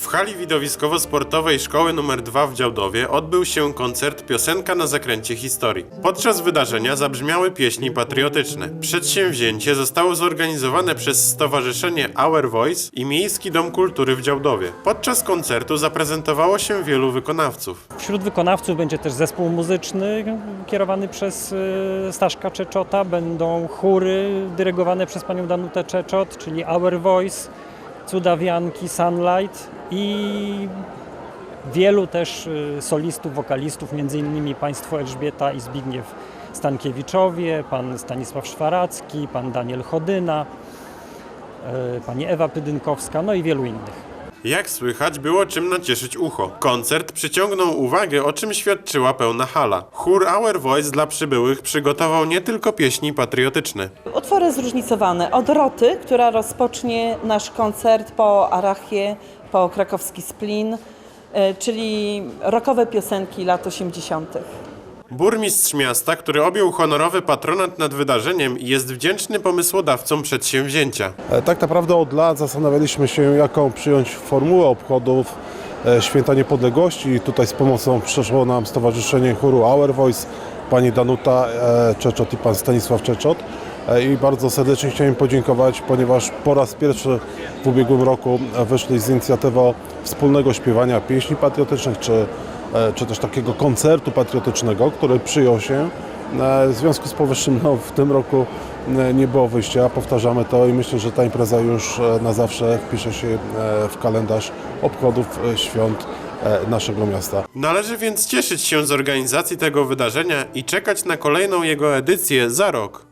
W hali widowiskowo-sportowej Szkoły nr 2 w Działdowie odbył się koncert Piosenka na zakręcie historii. Podczas wydarzenia zabrzmiały pieśni patriotyczne. Przedsięwzięcie zostało zorganizowane przez Stowarzyszenie Our Voice i Miejski Dom Kultury w Działdowie. Podczas koncertu zaprezentowało się wielu wykonawców. Wśród wykonawców będzie też zespół muzyczny kierowany przez y, Staszka Czeczota, będą chóry dyrygowane przez panią Danutę Czeczot, czyli Our Voice, Cudawianki, Sunlight i wielu też y, solistów, wokalistów, między innymi państwo Elżbieta i Zbigniew Stankiewiczowie, pan Stanisław Szwaracki, pan Daniel Chodyna, y, pani Ewa Pydynkowska, no i wielu innych. Jak słychać, było czym nacieszyć ucho. Koncert przyciągnął uwagę, o czym świadczyła pełna hala. Chór Our Voice dla przybyłych przygotował nie tylko pieśni patriotyczne. Utwory zróżnicowane. Od Roty, która rozpocznie nasz koncert po Arachie, po krakowski Splin, y, czyli rokowe piosenki lat 80. Burmistrz miasta, który objął honorowy patronat nad wydarzeniem, jest wdzięczny pomysłodawcom przedsięwzięcia. E, Tak naprawdę od lat zastanawialiśmy się, jaką przyjąć formułę obchodów e, Święta Niepodległości i tutaj z pomocą przyszło nam Stowarzyszenie Chóru Our Voice, pani Danuta e, Czeczot i pan Stanisław Czeczot. E, I bardzo serdecznie chciałem podziękować, ponieważ po raz pierwszy w ubiegłym roku wyszli z inicjatywą wspólnego śpiewania pieśni patriotycznych, czy, e, czy też takiego koncertu patriotycznego, który przyjął się. E, W związku z powyższym no, w tym roku nie było wyjścia, powtarzamy to i myślę, że ta impreza już na zawsze wpisze się w kalendarz obchodów świąt naszego miasta. Należy więc cieszyć się z organizacji tego wydarzenia i czekać na kolejną jego edycję za rok.